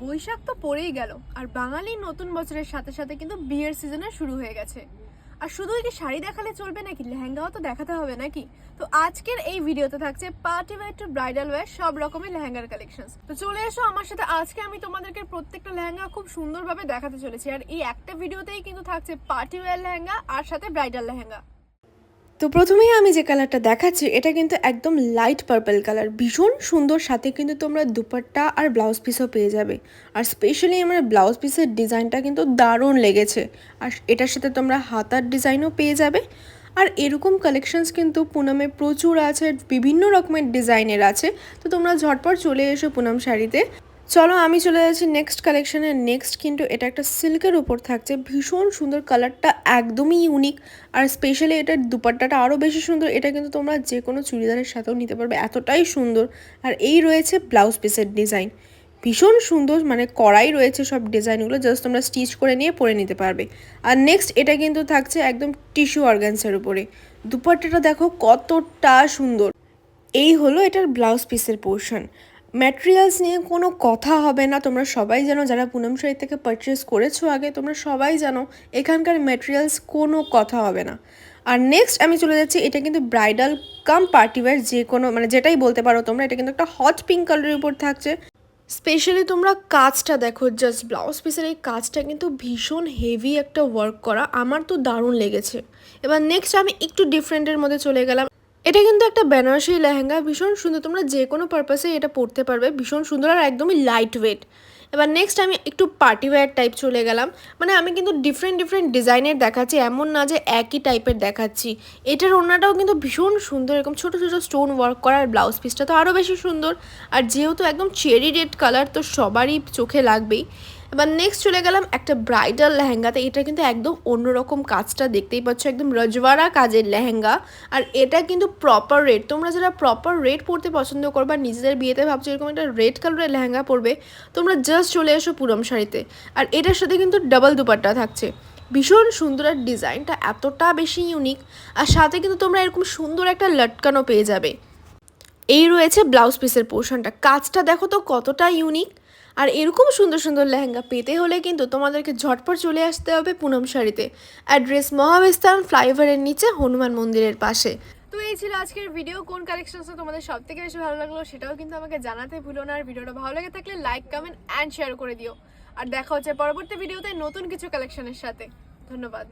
বৈশাখ তো পড়েই গেল, আর বাঙালির নতুন বছরের সাথে সাথে কিন্তু বিয়ের সিজনে শুরু হয়ে গেছে। আর শুধুই কি শাড়ি দেখালে চলবে নাকি? লেহেঙ্গাও তো দেখাতে হবে নাকি? তো আজকের এই ভিডিওতে থাকছে party wear to bridal wear সব রকমের লেহেঙ্গার কালেকশন তো চলে এসো আমার সাথে, আজকে আমি তোমাদেরকে প্রত্যেকটা লেহেঙ্গা খুব সুন্দরভাবে দেখাতে চলেছি। আর এই একটা ভিডিওতেই কিন্তু থাকছে পার্টি ওয়্যার লেহেঙ্গা, আর সাথে ব্রাইডাল লেহেঙ্গা। তো প্রথমেই আমি যে কালারটা দেখাচ্ছি, এটা কিন্তু একদম লাইট পার্পল কালার ভীষণ সুন্দর, সাথে কিন্তু তোমরা দুপাট্টা আর ব্লাউজ পিসও পেয়ে যাবে। আর স্পেশালি আমার ব্লাউজ পিসের ডিজাইনটা কিন্তু দারুণ লেগেছে। আর এটার সাথে তোমরা হাতার ডিজাইনও পেয়ে যাবে। আর এরকম কালেকশনস কিন্তু পুনামে প্রচুর আছে, বিভিন্ন রকমের ডিজাইনের আছে। তো তোমরা ঝটপট চলে এসো পুনাম শাড়িতে। চলো আমি চলে যাচ্ছি নেক্সট কালেকশনের নেক্সট কিন্তু এটা একটা সিল্কের উপর থাকছে। ভীষণ সুন্দর কালারটা একদমই ইউনিক আর স্পেশালি এটার দুপাট্টাটা আরও বেশি সুন্দর। এটা কিন্তু তোমরা যে কোনো চুড়িদারের সাথেও নিতে পারবে। এতটাই সুন্দর। আর এই রয়েছে ব্লাউজ পিসের ডিজাইন ভীষণ সুন্দর মানে কড়াই রয়েছে সব ডিজাইনগুলো জাস্ট তোমরা স্টিচ করে নিয়ে পরে নিতে পারবে। আর নেক্সট এটা কিন্তু থাকছে একদম টিস্যু অর্গানসের উপরে। দুপাট্টাটা দেখো কতটা সুন্দর। এই হলো এটার ব্লাউজ পিসের পোর্শন ম্যাটেরিয়ালস নিয়ে কোনো কথা হবে না। তোমরা সবাই জানো যারা পুনম শাড়ি থেকে পারচেস করেছ আগে, তোমরা সবাই জানো এখানকার ম্যাটেরিয়ালস কোনো কথা হবে না। আর নেক্সট আমি চলে যাচ্ছি, এটা কিন্তু ব্রাইডাল কাম পার্টিওয়্যার যে কোনো মানে যেটাই বলতে পারো তোমরা, এটা কিন্তু একটা হট পিঙ্ক কালারের উপর থাকছে। স্পেশালি তোমরা কাজটা দেখো জাস্ট ব্লাউজ পিসের এই কাজটা কিন্তু ভীষণ হেভি একটা ওয়ার্ক করা, আমার তো দারুণ লেগেছে। এবার নেক্সট আমি একটু ডিফারেন্টের মধ্যে চলে গেলাম এটা কিন্তু একটা বেনারসি লেহেঙ্গা, ভীষণ সুন্দর। তোমরা যে কোনো পারপাসে এটা পরতে পারবে, ভীষণ সুন্দর আর একদমই লাইট ওয়েট এবার নেক্সট আমি একটু পার্টি ওয়্যার টাইপ চলে গেলাম। মানে আমি কিন্তু ডিফারেন্ট ডিফারেন্ট ডিজাইনের দেখাচ্ছি, এমন না যে একই টাইপের দেখাচ্ছি। এটার ওড়নাটাও কিন্তু ভীষণ সুন্দর, এরকম ছোটো ছোটো স্টোন ওয়ার্ক করা আর ব্লাউজ পিসটা তো আরও বেশি সুন্দর। আর যেহেতু একদম চেরি রেড কালার তো সবারই চোখে লাগবেই। এবার নেক্সট চলে গেলাম একটা ব্রাইডাল লেহেঙ্গাতে। এটা কিন্তু একদম অন্যরকম কাজটা দেখতেই পাচ্ছ, একদম রজওয়ারা কাজের লেহেঙ্গা। আর এটা কিন্তু প্রপার রেড তোমরা যারা প্রপার রেড পরতে পছন্দ করবা নিজেদের বিয়েতে ভাবছ এরকম একটা রেড কালারের লেহেঙ্গা পরবে, তোমরা জাস্ট চলে এসো পুরম শাড়িতে। আর এটার সাথে কিন্তু ডাবল দুপাট্টা থাকছে। ভীষণ সুন্দর আর ডিজাইনটা এতটা বেশি ইউনিক আর সাথে কিন্তু তোমরা এরকম সুন্দর একটা লটকানো পেয়ে যাবে। এই রয়েছে ব্লাউজ পিসের পোর্শনটা। কাজটা দেখো তো কতটা ইউনিক আর এরকম সুন্দর সুন্দর লেহেঙ্গা পেতে হলে কিন্তু তোমাদেরকে ঝটপট চলে আসতে হবে পুনম শাড়িতে। অ্যাড্রেস মহাবিস্তান, ফ্লাইওভারের নিচে হনুমান মন্দিরের পাশে। তো এই ছিল আজকের ভিডিও কোন কালেকশন তোমাদের সব থেকে বেশি ভালো লাগল সেটাও কিন্তু আমাকে জানাতে ভুলো না। আর ভিডিওটা ভালো লেগে থাকলে লাইক কমেন্ট অ্যান্ড শেয়ার করে দিও। আর দেখা হচ্ছে পরবর্তী ভিডিওতে নতুন কিছু কালেকশনের সাথে। ধন্যবাদ।